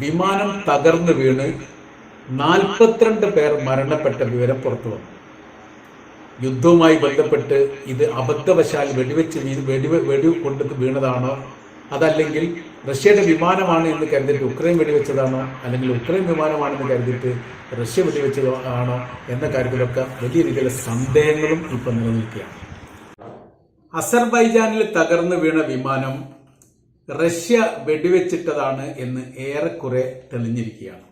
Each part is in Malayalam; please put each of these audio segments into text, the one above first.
വിമാനം തകർന്നു വീണ് നാൽപ്പത്തിരണ്ട് പേർ മരണപ്പെട്ട വിവരം പുറത്തു വന്നു. യുദ്ധവുമായി ബന്ധപ്പെട്ട് ഇത് അബദ്ധവശാൽ വെടിവെച്ച് വെടി വെടി കൊണ്ട് വീണതാണോ? അതല്ലെങ്കിൽ റഷ്യയുടെ വിമാനമാണ് എന്ന് കരുതിയിട്ട് ഉക്രൈൻ വെടിവെച്ചതാണോ? അല്ലെങ്കിൽ ഉക്രൈൻ വിമാനമാണെന്ന് കരുതിയിട്ട് റഷ്യ വെടിവെച്ചതോ ആണോ? എന്ന കാര്യത്തിലൊക്കെ വലിയ രീതിയിലുള്ള സന്ദേഹങ്ങളും ഇപ്പം നിലനിൽക്കുകയാണ്. അസർബൈജാനിൽ തകർന്നു വീണ വിമാനം റഷ്യ വെടിവെച്ചിട്ടതാണ് എന്ന് ഏറെക്കുറെ തെളിഞ്ഞിരിക്കുകയാണ്.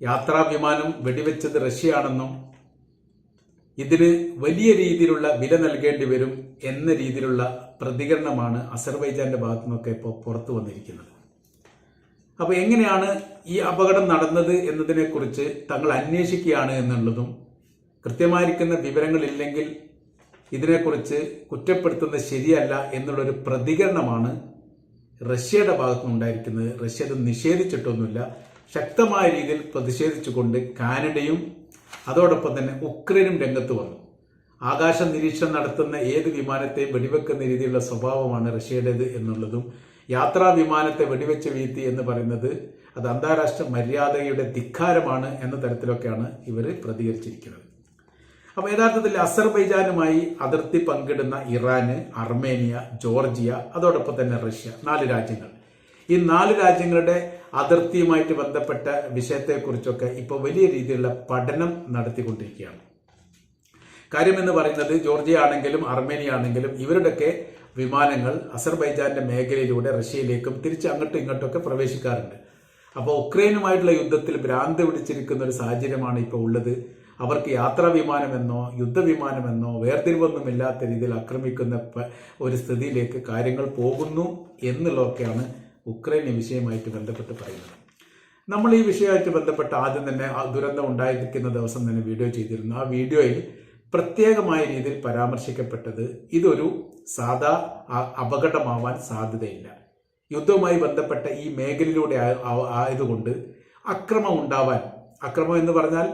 യാത്രാ വിമാനം വെടിവെച്ചത് റഷ്യയാണെന്നും ഇതിന് വലിയ രീതിയിലുള്ള വില നൽകേണ്ടി വരും എന്ന രീതിയിലുള്ള പ്രതികരണമാണ് അസർബൈജാന്റെ ഭാഗത്തു നിന്നൊക്കെ ഇപ്പോൾ പുറത്തു വന്നിരിക്കുന്നത്. അപ്പോൾ എങ്ങനെയാണ് ഈ അപകടം നടന്നത് എന്നതിനെക്കുറിച്ച് തങ്ങൾ അന്വേഷിക്കുകയാണ് എന്നുള്ളതും കൃത്യമായിരിക്കുന്ന വിവരങ്ങളില്ലെങ്കിൽ ഇതിനെക്കുറിച്ച് കുറ്റപ്പെടുത്തുന്നത് ശരിയല്ല എന്നുള്ളൊരു പ്രതികരണമാണ് റഷ്യയുടെ ഭാഗത്തുനിന്നുണ്ടായിരിക്കുന്നത് റഷ്യ അത് നിഷേധിച്ചിട്ടൊന്നുമില്ല. ശക്തമായ രീതിയിൽ പ്രതിഷേധിച്ചുകൊണ്ട് കാനഡയും അതോടൊപ്പം തന്നെ ഉക്രൈനും രംഗത്ത് വന്നു. ആകാശ നിരീക്ഷണം നടത്തുന്ന ഏത് വിമാനത്തെയും വെടിവെക്കുന്ന രീതിയിലുള്ള സ്വഭാവമാണ് റഷ്യയുടേത് എന്നുള്ളതും യാത്രാ വിമാനത്തെ വെടിവെച്ച് വീഴ്ത്തി എന്ന് പറയുന്നത് അത് അന്താരാഷ്ട്ര മര്യാദയുടെ ധിക്കാരമാണ് എന്ന തരത്തിലൊക്കെയാണ് ഇവർ പ്രതികരിച്ചിരിക്കുന്നത്. അപ്പോൾ യഥാർത്ഥത്തിൽ അസർബൈജാനുമായി അതിർത്തി പങ്കിടുന്ന ഇറാന് അർമേനിയ ജോർജിയ അതോടൊപ്പം തന്നെ റഷ്യ നാല് രാജ്യങ്ങൾ. ഈ നാല് രാജ്യങ്ങളുടെ അതിർത്തിയുമായിട്ട് ബന്ധപ്പെട്ട വിഷയത്തെക്കുറിച്ചൊക്കെ ഇപ്പോൾ വലിയ രീതിയിലുള്ള പഠനം നടത്തിക്കൊണ്ടിരിക്കുകയാണ്. കാര്യമെന്ന് പറയുന്നത് ജോർജിയ ആണെങ്കിലും അർമേനിയ ആണെങ്കിലും ഇവരുടെയൊക്കെ വിമാനങ്ങൾ അസർബൈജാന്റെ മേഖലയിലൂടെ റഷ്യയിലേക്കും തിരിച്ച് അങ്ങോട്ടും ഇങ്ങോട്ടൊക്കെ പ്രവേശിക്കാറുണ്ട്. അപ്പോൾ ഉക്രൈനുമായിട്ടുള്ള യുദ്ധത്തിൽ ഭ്രാന്ത് പിടിച്ചിരിക്കുന്ന ഒരു സാഹചര്യമാണ് ഇപ്പോൾ ഉള്ളത്. അവർക്ക് യാത്രാ വിമാനമെന്നോ യുദ്ധവിമാനമെന്നോ വേർതിരിവൊന്നുമില്ലാത്ത രീതിയിൽ ആക്രമിക്കുന്ന ഒരു സ്ഥിതിയിലേക്ക് കാര്യങ്ങൾ പോകുന്നു എന്നുള്ളതൊക്കെയാണ് ഉക്രൈൻ വിഷയമായിട്ട് ബന്ധപ്പെട്ട് പറയുന്നത്. നമ്മൾ ഈ വിഷയമായിട്ട് ബന്ധപ്പെട്ട് ആദ്യം തന്നെ ആ ദുരന്തം ഉണ്ടായിരിക്കുന്ന ദിവസം തന്നെ വീഡിയോ ചെയ്തിരുന്നു. ആ വീഡിയോയിൽ പ്രത്യേകമായ രീതിയിൽ പരാമർശിക്കപ്പെട്ടത് ഇതൊരു സാധാ അപകടമാവാൻ സാധ്യതയില്ല. യുദ്ധവുമായി ബന്ധപ്പെട്ട ഈ മേഖലയിലൂടെ ആയതുകൊണ്ട് അക്രമം ഉണ്ടാവാൻ അക്രമം എന്ന് പറഞ്ഞാൽ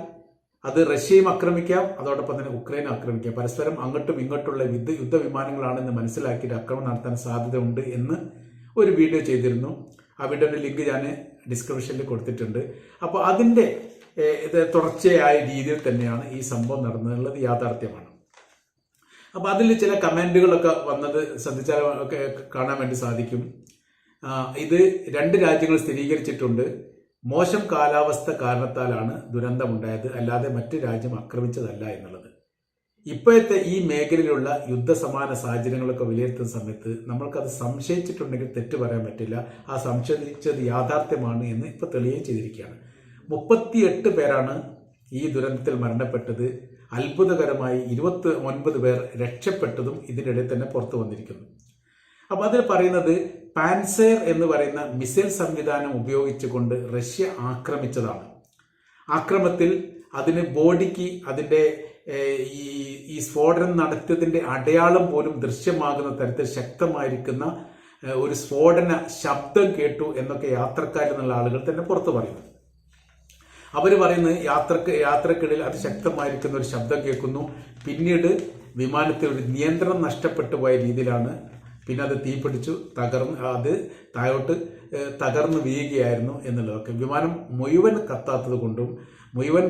അത് റഷ്യയും ആക്രമിക്കാം അതോടൊപ്പം തന്നെ ഉക്രൈനും ആക്രമിക്കാം. പരസ്പരം അങ്ങോട്ടും ഇങ്ങോട്ടുള്ള യുദ്ധ യുദ്ധവിമാനങ്ങളാണെന്ന് മനസ്സിലാക്കിയിട്ട് ആക്രമണം നടത്താൻ സാധ്യതയുണ്ട് എന്ന് ഒരു വീഡിയോ ചെയ്തിരുന്നു. ആ വീഡിയോയുടെ ലിങ്ക് ഞാൻ ഡിസ്ക്രിപ്ഷനിൽ കൊടുത്തിട്ടുണ്ട്. അപ്പോൾ അതിന്റെ തുടർച്ചയായ രീതിയിൽ തന്നെയാണ് ഈ സംഭവം നടന്നുള്ളത് യാഥാർത്ഥ്യമാണ്. അപ്പോൾ അതിൽ ചില കമന്റുകളൊക്കെ വന്നത് ശ്രദ്ധിച്ചാൽ കാണാൻ വേണ്ടി സാധിക്കും. ഇത് രണ്ട് രാജ്യങ്ങൾ സ്ഥിരീകരിച്ചിട്ടുണ്ട്. മോശം കാലാവസ്ഥ കാരണത്താലാണ് ദുരന്തമുണ്ടായത്. അല്ലാതെ മറ്റ് രാജ്യം ആക്രമിച്ചതല്ല എന്നുള്ളത്. ഇപ്പോഴത്തെ ഈ മേഖലയിലുള്ള യുദ്ധസമാന സാഹചര്യങ്ങളൊക്കെ വിലയിരുത്തുന്ന സമയത്ത് നമ്മൾക്കത് സംശയിച്ചിട്ടുണ്ടെങ്കിൽ തെറ്റ് പറയാൻ പറ്റില്ല. ആ സംശയിച്ചത് യാഥാർത്ഥ്യമാണ് എന്ന് ഇപ്പോൾ തെളിയുകയും ചെയ്തിരിക്കുകയാണ്. മുപ്പത്തിയെട്ട് പേരാണ് ഈ ദുരന്തത്തിൽ മരണപ്പെട്ടത്. അത്ഭുതകരമായി ഇരുപത്തി ഒൻപത് പേർ രക്ഷപ്പെട്ടതും ഇതിനിടെ തന്നെ പുറത്തു വന്നിരിക്കുന്നു. അപ്പൊ അതിൽ പറയുന്നത് പാൻസേർ എന്ന് പറയുന്ന മിസൈൽ സംവിധാനം ഉപയോഗിച്ചുകൊണ്ട് റഷ്യ ആക്രമിച്ചതാണ്. ആക്രമത്തിൽ അതിന് ബോഡിക്ക് അതിന്റെ ഈ ഈ സ്ഫോടനം നടത്തിയതിന്റെ അടയാളം പോലും ദൃശ്യമാകുന്ന തരത്തിൽ ശക്തമായിരിക്കുന്ന ഒരു സ്ഫോടന ശബ്ദം കേട്ടു എന്നൊക്കെ യാത്രക്കാരിൽ നിന്നുള്ള ആളുകൾ തന്നെ പുറത്തു പറയുന്നു. അവർ പറയുന്നത് യാത്രയ്ക്ക് യാത്രക്കിടയിൽ അതിശക്തമായിരിക്കുന്ന ഒരു ശബ്ദം കേൾക്കുന്നു. പിന്നീട് വിമാനത്തിൽ ഒരു നിയന്ത്രണം നഷ്ടപ്പെട്ടു പോയ രീതിയിലാണ് പിന്നെ അത് തീപിടിച്ചു തകർന്ന് അത് താഴോട്ട് തകർന്ന് വീഴുകയായിരുന്നു എന്നുള്ളതൊക്കെ. വിമാനം മുഴുവൻ കത്താത്തത് കൊണ്ടും മുഴുവൻ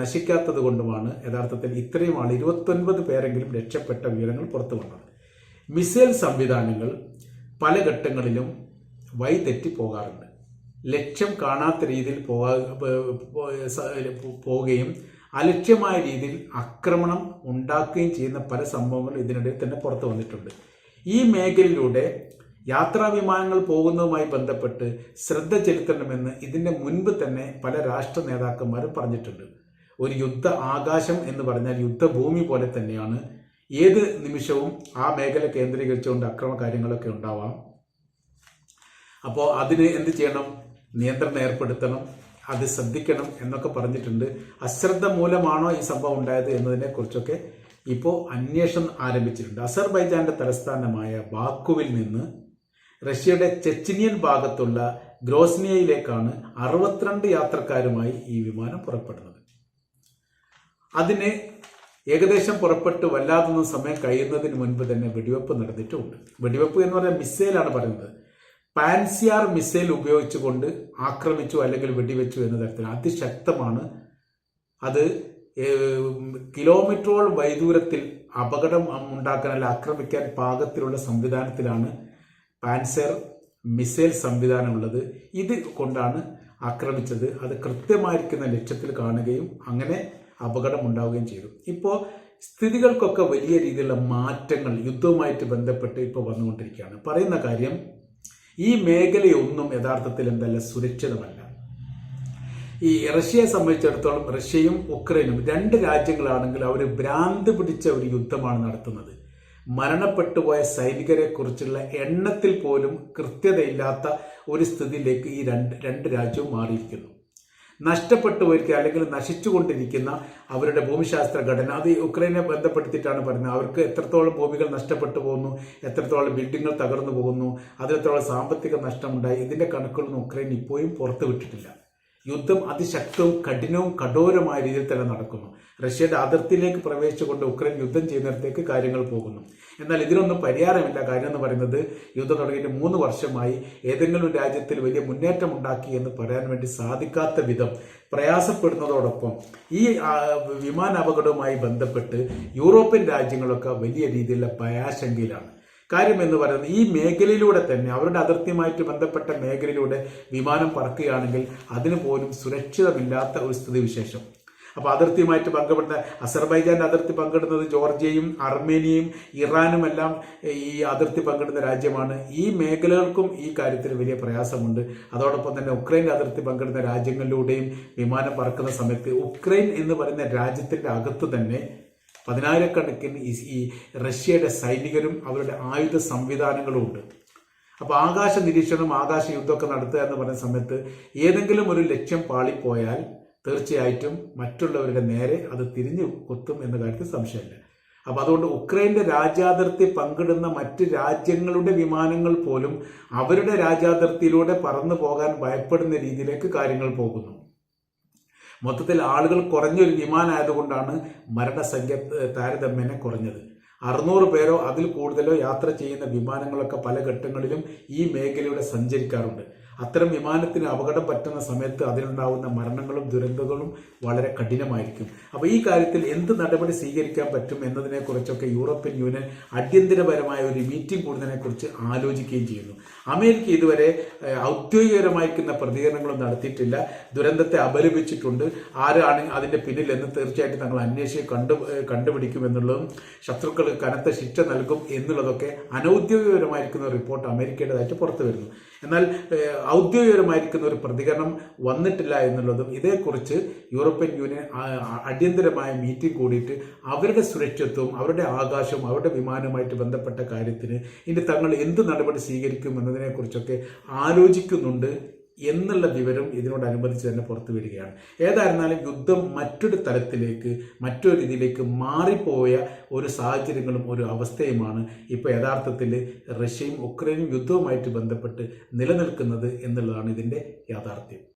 നശിക്കാത്തത് കൊണ്ടുമാണ് യഥാർത്ഥത്തിൽ ഇത്രയും ആൾ ഇരുപത്തൊൻപത് പേരെങ്കിലും രക്ഷപ്പെട്ട വിവരങ്ങൾ പുറത്തു വന്നത്. മിസൈൽ സംവിധാനങ്ങൾ പല ഘട്ടങ്ങളിലും വഴിതെറ്റി പോകാറുണ്ട്. ലക്ഷ്യം കാണാത്ത രീതിയിൽ പോകാ പോവുകയും അലക്ഷ്യമായ രീതിയിൽ ആക്രമണം ഉണ്ടാക്കുകയും ചെയ്യുന്ന പല സംഭവങ്ങളും ഇതിനിടയിൽ തന്നെ പുറത്തു വന്നിട്ടുണ്ട്. ഈ മേഖലയിലൂടെ യാത്രാ വിമാനങ്ങൾ പോകുന്നതുമായി ബന്ധപ്പെട്ട് ശ്രദ്ധ ചെലുത്തണമെന്ന് ഇതിന്റെ മുൻപ് തന്നെ പല രാഷ്ട്ര നേതാക്കന്മാരും പറഞ്ഞിട്ടുണ്ട്. ഒരു യുദ്ധ ആകാശം എന്ന് പറഞ്ഞാൽ യുദ്ധഭൂമി പോലെ തന്നെയാണ്. ഏത് നിമിഷവും ആ മേഖല കേന്ദ്രീകരിച്ചുകൊണ്ട് അക്രമ കാര്യങ്ങളൊക്കെ ഉണ്ടാവാം. അപ്പോൾ അതിന് എന്ത് ചെയ്യണം? നിയന്ത്രണം ഏർപ്പെടുത്തണം. അത് ശ്രദ്ധിക്കണം എന്നൊക്കെ പറഞ്ഞിട്ടുണ്ട്. അശ്രദ്ധ മൂലമാണോ ഈ സംഭവം ഉണ്ടായത് എന്നതിനെ കുറിച്ചൊക്കെ ഇപ്പോൾ അന്വേഷണം ആരംഭിച്ചിട്ടുണ്ട്. അസർബൈജാന്റെ തലസ്ഥാനമായ ബാക്കുവിൽ നിന്ന് റഷ്യയുടെ ചെച്ചിനിയൻ ഭാഗത്തുള്ള ഗ്രോസ്നിയയിലേക്കാണ് അറുപത്തിരണ്ട് യാത്രക്കാരുമായി ഈ വിമാനം പുറപ്പെടുന്നത്. അതിന് ഏകദേശം പുറപ്പെട്ട് വല്ലാതൊന്നും സമയം കഴിയുന്നതിന് മുൻപ് തന്നെ വെടിവെപ്പ് നടന്നിട്ടുമുണ്ട് വെടിവെപ്പ് എന്ന് പറഞ്ഞാൽ മിസൈലാണ് പറയുന്നത്. പാൻസിയാർ മിസൈൽ ഉപയോഗിച്ചുകൊണ്ട് ആക്രമിച്ചു അല്ലെങ്കിൽ വെടിവെച്ചു എന്ന തരത്തിൽ അതിശക്തമാണ്. അത് കിലോമീറ്ററോളം വൈദൂരത്തിൽ അപകടം ഉണ്ടാക്കാൻ അല്ലെങ്കിൽ ആക്രമിക്കാൻ പാകത്തിലുള്ള സംവിധാനത്തിലാണ് പാൻസർ മിസൈൽ സംവിധാനമുള്ളത്. ഇത് കൊണ്ടാണ് ആക്രമിച്ചത്. അത് കൃത്യമായിരിക്കുന്ന ലക്ഷ്യത്തിൽ കാണുകയും അങ്ങനെ അപകടം ഉണ്ടാവുകയും ചെയ്തു. ഇപ്പോൾ സ്ഥിതികൾക്കൊക്കെ വലിയ രീതിയിലുള്ള മാറ്റങ്ങൾ യുദ്ധവുമായിട്ട് ബന്ധപ്പെട്ട് ഇപ്പോൾ വന്നുകൊണ്ടിരിക്കുകയാണ്. പറയുന്ന കാര്യം ഈ മേഖലയൊന്നും യഥാർത്ഥത്തിൽ എന്തല്ല സുരക്ഷിതമല്ല. ഈ റഷ്യയെ സംബന്ധിച്ചിടത്തോളം റഷ്യയും ഉക്രൈനും രണ്ട് രാജ്യങ്ങളാണെങ്കിൽ അവർ ഭ്രാന്ത് പിടിച്ച ഒരു യുദ്ധമാണ് നടത്തുന്നത്. മരണപ്പെട്ടുപോയ സൈനികരെ കുറിച്ചുള്ള എണ്ണത്തിൽ പോലും കൃത്യതയില്ലാത്ത ഒരു സ്ഥിതിയിലേക്ക് ഈ രണ്ട് രണ്ട് രാജ്യവും മാറിയിരിക്കുന്നു. നഷ്ടപ്പെട്ടു പോയിരിക്കുക അല്ലെങ്കിൽ നശിച്ചുകൊണ്ടിരിക്കുന്ന അവരുടെ ഭൂമിശാസ്ത്ര ഘടന. അത് ഉക്രൈനെ ബന്ധപ്പെടുത്തിയിട്ടാണ് പറയുന്നത്. അവർക്ക് എത്രത്തോളം ഭൂമികൾ നഷ്ടപ്പെട്ടു പോകുന്നു എത്രത്തോളം ബിൽഡിങ്ങുകൾ തകർന്നു പോകുന്നു അതിലെത്രത്തോളം സാമ്പത്തിക നഷ്ടമുണ്ടായി ഇതിന്റെ കണക്കുകളൊന്നും ഉക്രൈൻ ഇപ്പോഴും പുറത്തു വിട്ടിട്ടില്ല യുദ്ധം അതിശക്തവും കഠിനവും കഠോരമായ രീതിയിൽ തന്നെ നടക്കുന്നു. റഷ്യയുടെ അതിർത്തിയിലേക്ക് പ്രവേശിച്ചുകൊണ്ട് ഉക്രൈൻ യുദ്ധം ചെയ്യുന്നിടത്തേക്ക് കാര്യങ്ങൾ പോകുന്നു. എന്നാൽ ഇതിനൊന്നും പരിഹാരമില്ല. കാര്യം എന്ന് പറയുന്നത് യുദ്ധം തുടങ്ങിയിട്ട് മൂന്ന് വർഷമായി ഏതെങ്കിലും രാജ്യത്തിൽ വലിയ മുന്നേറ്റം ഉണ്ടാക്കി എന്ന് പറയാൻ വേണ്ടി സാധിക്കാത്ത വിധം പ്രയാസപ്പെടുന്നതോടൊപ്പം ഈ വിമാനാപകടവുമായി ബന്ധപ്പെട്ട് യൂറോപ്യൻ രാജ്യങ്ങളൊക്കെ വലിയ രീതിയിലുള്ള ഭയാശങ്കയിലാണ്. കാര്യം എന്ന് പറയുന്നത് ഈ മേഖലയിലൂടെ തന്നെ അവരുടെ അതിർത്തിയുമായിട്ട് ബന്ധപ്പെട്ട മേഖലയിലൂടെ വിമാനം പറക്കുകയാണെങ്കിൽ അതിന് പോലും സുരക്ഷിതമില്ലാത്ത ഒരു സ്ഥിതിവിശേഷം അപ്പോൾ അതിർത്തിയുമായിട്ട് പങ്കെടുത്ത അസർബൈജാന്റെ അതിർത്തി പങ്കിടുന്നത് ജോർജിയയും അർമേനിയയും ഇറാനുമെല്ലാം ഈ അതിർത്തി പങ്കിടുന്ന രാജ്യമാണ്. ഈ മേഖലകൾക്കും ഈ കാര്യത്തിൽ വലിയ പ്രയാസമുണ്ട്. അതോടൊപ്പം തന്നെ ഉക്രൈന്റെ അതിർത്തി പങ്കിടുന്ന രാജ്യങ്ങളിലൂടെയും വിമാനം പറക്കുന്ന സമയത്ത് ഉക്രൈൻ എന്ന് പറയുന്ന രാജ്യത്തിന്റെ അകത്ത് തന്നെ പതിനായിരക്കണക്കിന് ഈ റഷ്യയുടെ സൈനികരും അവരുടെ ആയുധ സംവിധാനങ്ങളും ഉണ്ട്. അപ്പോൾ ആകാശ നിരീക്ഷണം ആകാശ യുദ്ധമൊക്കെ നടത്തുക എന്ന് പറയുന്ന സമയത്ത് ഏതെങ്കിലും ഒരു ലക്ഷ്യം പാളിപ്പോയാൽ തീർച്ചയായിട്ടും മറ്റുള്ളവരുടെ നേരെ അത് തിരിഞ്ഞു കൊത്തും എന്ന കാര്യത്തിൽ സംശയമില്ല. അപ്പോൾ അതുകൊണ്ട് ഉക്രൈന്റെ രാജ്യാതിർത്തി പങ്കിടുന്ന മറ്റ് രാജ്യങ്ങളുടെ വിമാനങ്ങൾ പോലും അവരുടെ രാജ്യാതിർത്തിയിലൂടെ പറന്നു പോകാൻ ഭയപ്പെടുന്ന രീതിയിലേക്ക് കാര്യങ്ങൾ പോകുന്നു. മൊത്തത്തിൽ ആളുകൾ കുറഞ്ഞൊരു വിമാനമായതുകൊണ്ടാണ് മരണസംഖ്യ താരതമ്യേന കുറഞ്ഞത്. അറുന്നൂറ് പേരോ അതിൽ കൂടുതലോ യാത്ര ചെയ്യുന്ന വിമാനങ്ങളൊക്കെ പല ഘട്ടങ്ങളിലും ഈ മേഖലയുടെ സഞ്ചരിക്കാറുണ്ട്. അത്തരം വിമാനത്തിന് അപകടം പറ്റുന്ന സമയത്ത് അതിലുണ്ടാവുന്ന മരണങ്ങളും ദുരന്തങ്ങളും വളരെ കഠിനമായിരിക്കും. അപ്പോൾ ഈ കാര്യത്തിൽ എന്ത് നടപടി സ്വീകരിക്കാൻ പറ്റും എന്നതിനെ കുറിച്ചൊക്കെ യൂറോപ്യൻ യൂണിയൻ അടിയന്തരപരമായ ഒരു മീറ്റിംഗ് കൂടുന്നതിനെ കുറിച്ച് ആലോചിക്കുകയും ചെയ്യുന്നു. അമേരിക്ക ഇതുവരെ ഔദ്യോഗികപരമായിരിക്കുന്ന പ്രതികരണങ്ങളും നടത്തിയിട്ടില്ല. ദുരന്തത്തെ അപലപിച്ചിട്ടുണ്ട്. ആരാണ് അതിന്റെ പിന്നിൽ എന്ന് തീർച്ചയായിട്ടും തങ്ങൾ അന്വേഷിച്ച് കണ്ടു കണ്ടുപിടിക്കുമെന്നുള്ളതും ശത്രുക്കൾ കനത്ത ശിക്ഷ നൽകും എന്നുള്ളതൊക്കെ അനൌദ്യോഗികപരമായിരിക്കുന്ന റിപ്പോർട്ട് അമേരിക്കയുടേതായിട്ട് പുറത്തു വരുന്നു എന്നാൽ ഔദ്യോഗികമായിരിക്കുന്ന ഒരു പ്രതികരണം വന്നിട്ടില്ല എന്നുള്ളതും ഇതേക്കുറിച്ച് യൂറോപ്യൻ യൂണിയൻ അടിയന്തരമായ മീറ്റിംഗ് കൂടിയിട്ട് അവരുടെ സുരക്ഷിതത്വവും അവരുടെ ആകാശവും അവരുടെ വിമാനവുമായിട്ട് ബന്ധപ്പെട്ട കാര്യത്തിന് ഇനി തങ്ങൾ എന്ത് നടപടി സ്വീകരിക്കും എന്നതിനെക്കുറിച്ചൊക്കെ ആലോചിക്കുന്നുണ്ട് എന്നുള്ള വിവരം ഇതിനോടനുബന്ധിച്ച് തന്നെ പുറത്തു വരികയാണ്. ഏതായിരുന്നാലും യുദ്ധം മറ്റൊരു തലത്തിലേക്ക് മറ്റൊരു രീതിയിലേക്ക് മാറിപ്പോയ ഒരു സാഹചര്യങ്ങളും ഒരു അവസ്ഥയുമാണ് ഇപ്പോൾ യഥാർത്ഥത്തിൽ റഷ്യയും ഉക്രൈനും യുദ്ധവുമായിട്ട് ബന്ധപ്പെട്ട് നിലനിൽക്കുന്നത് എന്നുള്ളതാണ് ഇതിന്റെ യാഥാർത്ഥ്യം.